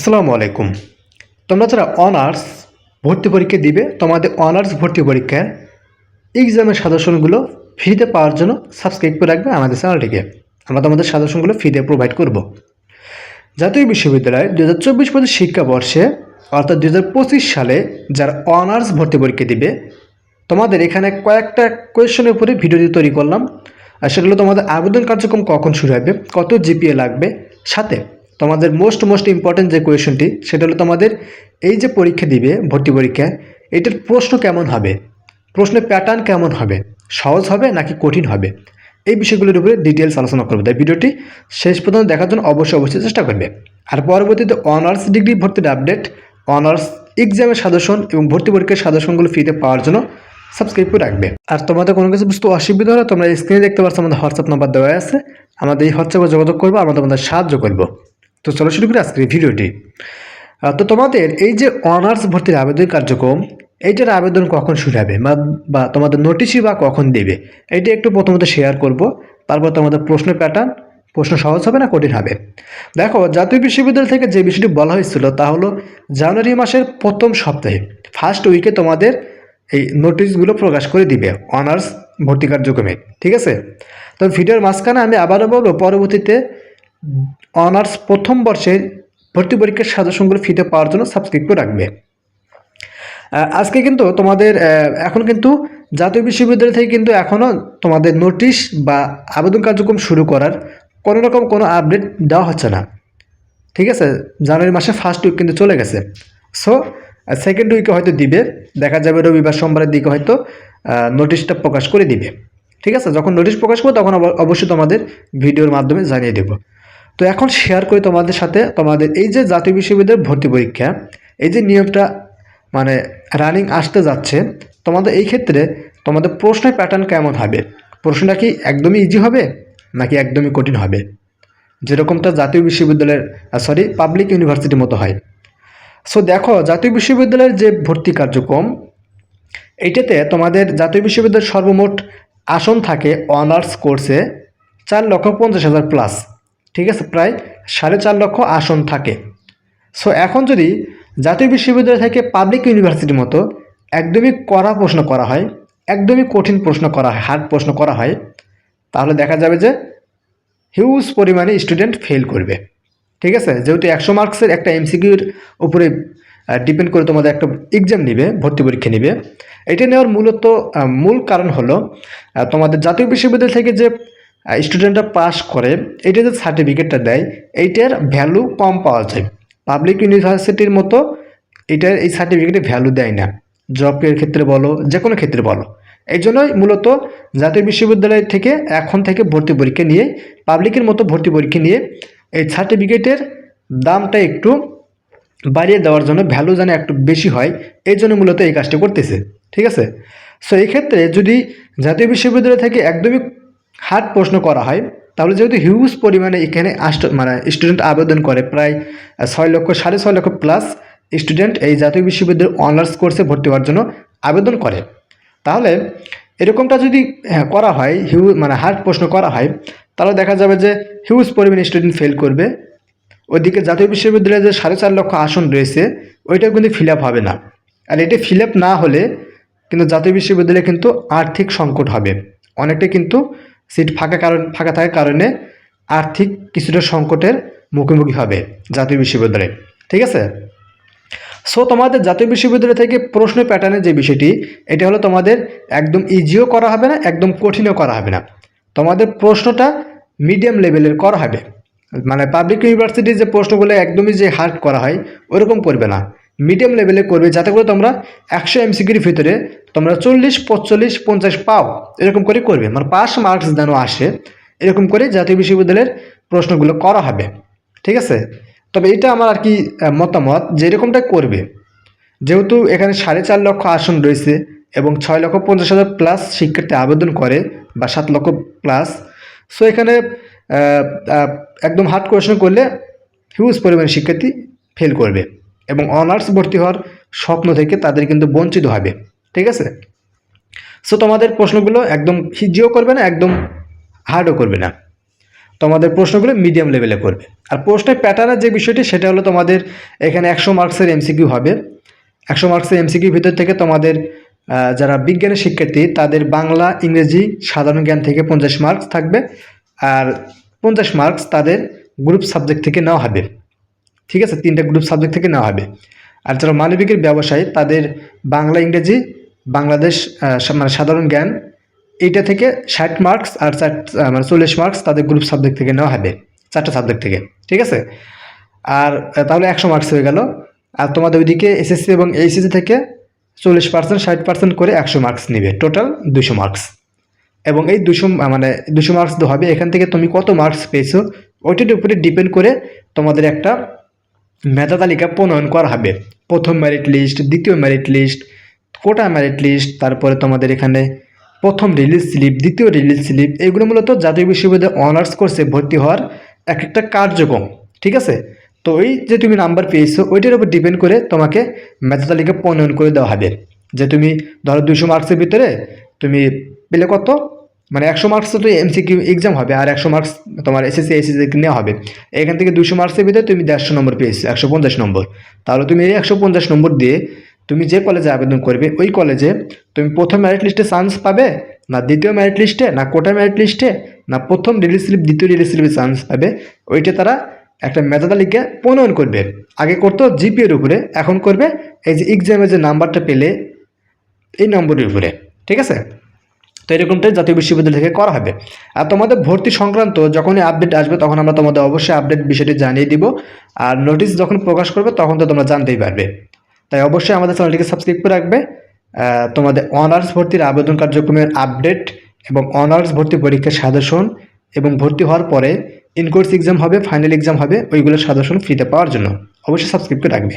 আসসালামু আলাইকুম। তোমরা যারা অনার্স ভর্তি পরীক্ষা দিবে, তোমাদের অনার্স ভর্তি পরীক্ষার এক্সামের সাজেশনগুলো ফ্রিতে পাওয়ার জন্য সাবস্ক্রাইব করে রাখবে আমাদের চ্যানেলটিকে আমরা তোমাদের সাজেশনগুলো ফ্রিতে প্রোভাইড করব। জাতীয় বিশ্ববিদ্যালয় দু হাজার চব্বিশ পঁচিশ শিক্ষাবর্ষে অর্থাৎ দু হাজার পঁচিশ সালে যারা অনার্স ভর্তি পরীক্ষা দিবে, তোমাদের এখানে কয়েকটা কোয়েশনের উপরে ভিডিও দিয়ে তৈরি করলাম। আর সেগুলো তোমাদের আবেদন কার্যক্রম কখন শুরু হবে, কত জিপিএ লাগবে, সাথে তোমাদের মোস্ট মোস্ট ইম্পর্টেন্ট যে কোয়েশনটি সেটা হলো তোমাদের এই যে পরীক্ষা দিবে, ভর্তি পরীক্ষা, এটার প্রশ্ন কেমন হবে? প্রশ্নের প্যাটার্ন কেমন হবে? সহজ হবে নাকি কঠিন হবে? এই বিষয়গুলোর উপরে ডিটেলস আলোচনা করব। তাই ভিডিওটি শেষ পর্যন্ত দেখার জন্য অবশ্যই অবশ্যই চেষ্টা করবে। আর পরবর্তীতে অনার্স ডিগ্রি ভর্তির আপডেট অনার্স এক্সামের সাজেশন এবং ভর্তি পরীক্ষার সাজেশনগুলো ফ্রিতে পাওয়ার জন্য সাবস্ক্রাইব করে রাখবে। আর তোমাদের কোনো কিছু বুঝতে অসুবিধা হলে তোমরা স্ক্রিনে দেখতে পাচ্ছ আমাদের হোয়াটসঅ্যাপ নাম্বার দেওয়া আছে। আমাদের এই হোয়াটসঅ্যাপে যোগাযোগ করব, আমরা তোমাদের সাহায্য করব। তো চলো শুরু করি আজকের ভিডিওটি। তো তোমাদের এই যে অনার্স ভর্তির আবেদন কার্যক্রম, এইটার আবেদন কখন শুরু হবে? বা- তোমাদের নোটিশই বা কখন দেবে? এইটা একটু প্রথমত শেয়ার করব, তারপর তোমাদের প্রশ্ন প্যাটার্ন প্রশ্ন সহজ হবে না কঠিন হবে? দেখো, জাতীয় বিশ্ববিদ্যালয় থেকে যে বিষয়টি বলা হয়েছিল, তা হলো জানুয়ারি মাসের প্রথম সপ্তাহে ফার্স্ট উইকে তোমাদের এই নোটিশগুলো প্রকাশ করে দিবে, অনার্স ভর্তি কার্যক্রমে, ঠিক আছে? তো ভিডিওর মাঝখানে আমি আবারও বলব, পরবর্তীতে অনার্স প্রথম বর্ষে ভর্তি পরীক্ষার সাজেশনগুলো ফিতে পাওয়ার জন্য সাবস্ক্রাইব করে রাখবে। আজকে কিন্তু তোমাদের এখন কিন্তু জাতীয় বিশ্ববিদ্যালয় থেকে কিন্তু এখনও তোমাদের নোটিশ বা আবেদন কার্যক্রম শুরু করার কোনো রকম কোনো আপডেট দেওয়া হচ্ছে না। ঠিক আছে? জানুয়ারি মাসে ফার্স্ট উইক কিন্তু চলে গেছে। সো সেকেন্ড উইকে হয়তো দিবে, দেখা যাবে রবিবার, সোমবারের দিকে হয়তো নোটিশটা প্রকাশ করে দিবে। ঠিক আছে? যখন নোটিশ প্রকাশ করব, তখন অব- অবশ্যই তোমাদের ভিডিওর মাধ্যমে জানিয়ে দেবো। তো এখন শেয়ার করি তোমাদের সাথে। তোমাদের এই যে জাতীয় বিশ্ববিদ্যালয়ের ভর্তি পরীক্ষা, এই যে নিয়মটা মানে রানিং আসতে যাচ্ছে, তোমাদের এই ক্ষেত্রে তোমাদের প্রশ্নের প্যাটার্ন কেমন হবে? প্রশ্নটা কি একদমই ইজি হবে, নাকি একদমই কঠিন হবে? যেরকমটা জাতীয় বিশ্ববিদ্যালয়ের সরি পাবলিক ইউনিভার্সিটির মতো হয়। সো দেখো, জাতীয় বিশ্ববিদ্যালয়ের যে ভর্তি কার্যক্রম এইটাতে তোমাদের জাতীয় বিশ্ববিদ্যালয়ের সর্বমোট আসন থাকে অনার্স কোর্সে চার লক্ষ পঞ্চাশ হাজার প্লাস ঠিক আছে, প্রায় সাড়ে চার লক্ষ আসন থাকে। সো এখন যদি জাতীয় বিশ্ববিদ্যালয় থেকে পাবলিক ইউনিভার্সিটির মতো একদমই কড়া প্রশ্ন করা হয়, একদমই কঠিন প্রশ্ন করা হয় হার্ড প্রশ্ন করা হয়, তাহলে দেখা যাবে যে হিউজ পরিমাণে স্টুডেন্ট ফেল করবে। ঠিক আছে, যেহেতু একশো মার্কসের একটা এমসিকিউর উপরে ডিপেন্ড করে তোমাদের একটা এক্সাম নিবে, ভর্তি পরীক্ষা নিবে, এটা নেওয়ার মূলত মূল কারণ হলো তোমাদের জাতীয় বিশ্ববিদ্যালয় থেকে যে স্টুডেন্টরা পাস করে এটা যে সার্টিফিকেটটা দেয়, এইটার ভ্যালু কম পাওয়া যায়। পাবলিক ইউনিভার্সিটির মতো এটার এই সার্টিফিকেটে ভ্যালু দেয় না। জবের ক্ষেত্রে বলো যে কোনো ক্ষেত্রে বলো। এই জন্যই মূলত জাতীয় বিশ্ববিদ্যালয় থেকে এখন থেকে ভর্তি পরীক্ষা নিয়ে পাবলিকের মতো ভর্তি পরীক্ষা নিয়ে, এই সার্টিফিকেটের দামটা একটু বাড়িয়ে দেওয়ার জন্য ভ্যালু যেন একটু বেশি হয়, এই জন্য মূলত এই কাজটা করতেছে। ঠিক আছে? সো এই ক্ষেত্রে যদি জাতীয় বিশ্ববিদ্যালয় থেকে একদমই হার্ড প্রশ্ন করা হয় তাহলে যেহেতু হিউজ পরিমাণে এখানে মানে স্টুডেন্ট আবেদন করে প্রায় ছয় লক্ষ সাড়ে ছয় লক্ষ প্লাস স্টুডেন্ট এই জাতীয় বিশ্ববিদ্যালয়ের অনার্স কোর্সে ভর্তি হওয়ার জন্য আবেদন করে। তাহলে এরকমটা যদি হ্যাঁ, করা হয় হিউ মানে হার্ড প্রশ্ন করা হয় তাহলে দেখা যাবে যে হিউজ পরিমাণে স্টুডেন্ট ফেল করবে। ওইদিকে জাতীয় বিশ্ববিদ্যালয়ে যে সাড়ে চার লক্ষ আসন রয়েছে ওইটা কিন্তু ফিল হবে না। আর এটা ফিল না হলে কিন্তু জাতীয় বিশ্ববিদ্যালয়ে কিন্তু আর্থিক সংকট হবে। অনেকটা কিন্তু সিট ফাঁকা কারণ ফাঁকা থাকার কারণে আর্থিক কিছুটা সংকটের মুখোমুখি হবে জাতীয় বিশ্ববিদ্যালয়। ঠিক আছে? সো তোমাদের জাতীয় বিশ্ববিদ্যালয় থেকে প্রশ্ন প্যাটার্নের যে বিষয়টি, এটা হলো তোমাদের একদম ইজিও করা হবে না, একদম কঠিনও করা হবে না। তোমাদের প্রশ্নটা মিডিয়াম লেভেলের করা হবে। মানে পাবলিক ইউনিভার্সিটির যে প্রশ্নগুলো একদমই যে হার্ড করা হয়, ওরকম করবে না। মিডিয়াম লেভেলে করবে, যাতে করে তোমরা একশো এমসিকির ভিতরে তোমরা চল্লিশ পঁচল্লিশ পঞ্চাশ পাও। এরকম করে করবে। মানে পাস মার্কস যেন আসে, এরকম করে জাতীয় বিশ্ববিদ্যালয়ের প্রশ্নগুলো করা হবে। ঠিক আছে? তবে এটা আমার আর কি মতামত যে এরকমটা করবে। যেহেতু এখানে সাড়ে চার লক্ষ আসন রয়েছে এবং ছয় লক্ষ পঞ্চাশ হাজার প্লাস শিক্ষার্থী আবেদন করে বা সাত লক্ষ প্লাস সো এখানে একদম হার্ড কোয়েশন করলে হিউজ পরিমাণে শিক্ষার্থী ফেল করবে। এবং অনার্স ভর্তি হওয়ার স্বপ্ন থেকে তাদের কিন্তু বঞ্চিত হবে। ঠিক আছে? সো তোমাদের প্রশ্নগুলো একদম হিজিও করবে না, একদম হার্ডও করবে না। তোমাদের প্রশ্নগুলো মিডিয়াম লেভেলে করবে। আর প্রশ্নের প্যাটার্নের যে বিষয়টি, সেটা হলো তোমাদের এখানে একশো মার্কসের এমসিকিউ হবে। একশো মার্কসের এমসিকিউ ভিতর থেকে তোমাদের যারা বিজ্ঞানের শিক্ষার্থী, তাদের বাংলা, ইংরেজি, সাধারণ জ্ঞান থেকে পঞ্চাশ মার্কস থাকবে। আর পঞ্চাশ মার্কস তাদের গ্রুপ সাবজেক্ট থেকে নেওয়া হবে। ঠিক আছে, তিনটা গ্রুপ সাবজেক্ট থেকে নেওয়া হবে। আর যারা মানবিকের ব্যবসায়ী, তাদের বাংলা, ইংরেজি, বাংলাদেশ মানে সাধারণ জ্ঞান, এইটা থেকে ষাট মার্কস আর চার মানে চল্লিশ মার্কস তাদের গ্রুপ সাবজেক্ট থেকে নেওয়া হবে, চারটা সাবজেক্ট থেকে, ঠিক আছে? আর তাহলে একশো মার্কস হয়ে গেল। আর তোমাদের ওইদিকে এসএসসি এবং এইচএসসি থেকে চল্লিশ পার্সেন্ট ষাট পার্সেন্ট করে একশো মার্কস নেবে টোটাল দুশো মার্কস এবং এই দুশো মানে দুশো মার্কস হবে, এখান থেকে তুমি কত মার্কস পেয়েছ, ওইটার উপরে ডিপেন্ড করে তোমাদের একটা মেধা তালিকা প্রণয়ন করা হবে। প্রথম মেরিট লিস্ট দ্বিতীয় merit list quota merit list তারপরে তোমাদের এখানে প্রথম রিলিজ স্লিপ দ্বিতীয় রিলিজ স্লিপ এগুলো মূলত জাতীয় বিশ্ববিদ্যালয়ে অনার্স কোর্সে ভর্তি হওয়ার এক একটা কার্যক্রম, ঠিক আছে? তো ওই যে তুমি নাম্বার পেয়েছ, ওইটার উপর ডিপেন্ড করে তোমাকে মেধা তালিকা প্রণয়ন করে দেওয়া হবে। যে তুমি ধরো দুশো মার্কসের ভিতরে তুমি পেলে কত? মানে একশো মার্কস তো এমসিকিউ এক্সাম হবে আর একশো মার্কস তোমার এসএসসি এসএসসি নেওয়া হবে। এখান থেকে দুশো মার্কসের ভিতরে তুমি দেড়শো নম্বর পেয়েছ, একশো পঞ্চাশ নম্বর। তাহলে তুমি এই একশো পঞ্চাশ নম্বর দিয়ে তুমি যে কলেজে আবেদন করবে, ওই কলেজে তুমি প্রথম মেরিট লিস্টে চান্স পাবে, না দ্বিতীয় মেরিট লিস্টে না কোটা মেরিট লিস্টে না প্রথম রিলিজ স্লিপ দ্বিতীয় রিলিজ স্লিপে চান্স পাবে। ওইটা তারা একটা মেধা তালিকা প্রণয়ন করবে। আগে করতো জিপিএর উপরে, এখন করবে এই যে এক্সামের যে নাম্বারটা পেলে এই নম্বরের উপরে। ঠিক আছে? তো এরকমটাই জাতীয় বিশ্ববিদ্যালয় থেকে করা হবে। আর তোমাদের ভর্তি সংক্রান্ত যখনই আপডেট আসবে, তখন আমরা তোমাদের অবশ্যই আপডেট বিষয়টি জানিয়ে দিব। আর নোটিশ যখন প্রকাশ করবে, তখন তো তোমরা জানতেই পারবে। তাই অবশ্যই আমাদের চ্যানেলটিকে সাবস্ক্রাইব করে রাখবে। তোমাদের অনার্স ভর্তির আবেদন কার্যক্রমের আপডেট এবং অনার্স ভর্তি পরীক্ষার সাজেশন এবং ভর্তি হওয়ার পরে ইনকোর্স এক্সাম হবে ফাইনাল এক্সাম হবে, ওইগুলোর সাজেশন ফ্রিতে পাওয়ার জন্য। অবশ্যই সাবস্ক্রাইব করে রাখবে।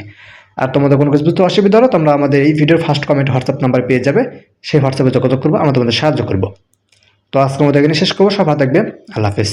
আর তোমাদের কোনো কিছু বুঝতে অসুবিধা হলো তোমরা আমাদের এই ভিডিওর ফার্স্ট কমেন্ট হোয়াটসঅ্যাপ নাম্বার পেয়ে যাবে। সেই হোয়াটসঅ্যাপে যোগাযোগ করব, আমরা তোমাদের সাহায্য করব। তো আজকে আমাদের এখানে শেষ করব সব থাকবে আল্লাহ হাফিজ।